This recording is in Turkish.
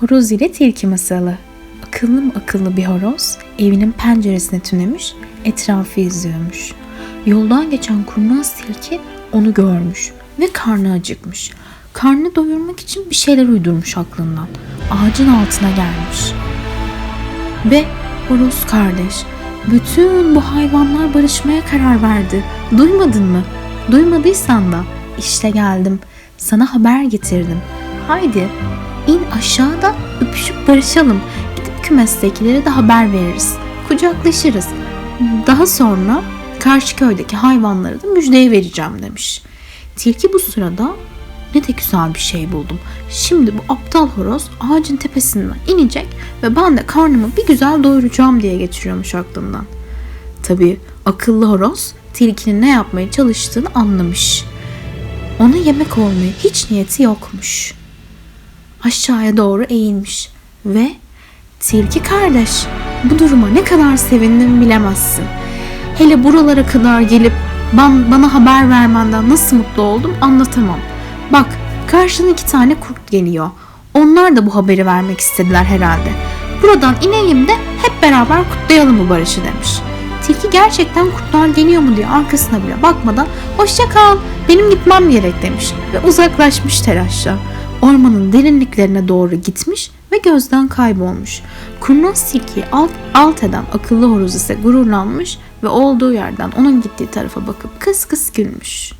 Horoz ile tilki masalı. Akıllı mı akıllı bir horoz evinin penceresine tünemiş, etrafı izliyormuş. Yoldan geçen kurnaz tilki onu görmüş ve karnı acıkmış. Karnını doyurmak için bir şeyler uydurmuş aklından. Ağacın altına gelmiş. Ve horoz kardeş, bütün bu hayvanlar barışmaya karar verdi. Duymadın mı? Duymadıysan da işte geldim. Sana haber getirdim. Haydi in aşağıda öpüşüp barışalım. Gidip kümestekilere de haber veririz. Kucaklaşırız. Daha sonra karşı köydeki hayvanlara da müjdeye vereceğim demiş. Tilki bu sırada ne de güzel bir şey buldum. Şimdi bu aptal horoz ağacın tepesinden inecek ve ben de karnımı bir güzel doyuracağım diye geçiriyormuş aklından. Tabii akıllı horoz tilkinin ne yapmaya çalıştığını anlamış. Ona yemek olmaya hiç niyeti yokmuş. Aşağıya doğru eğilmiş ve tilki kardeş bu duruma ne kadar sevindim bilemezsin. Hele buralara kadar gelip ban, bana haber vermenden nasıl mutlu oldum anlatamam. Bak karşına iki tane kurt geliyor. Onlar da bu haberi vermek istediler herhalde. Buradan ineyim de hep beraber kutlayalım bu barışı demiş. Tilki gerçekten kurtlar geliyor mu diye arkasına bile bakmadan hoşça kal benim gitmem gerek demiş ve uzaklaşmış telaşla. Ormanın derinliklerine doğru gitmiş ve gözden kaybolmuş. Kurnaz tilkiyi alt, alt eden akıllı horoz ise gururlanmış ve olduğu yerden onun gittiği tarafa bakıp kıs kıs gülmüş.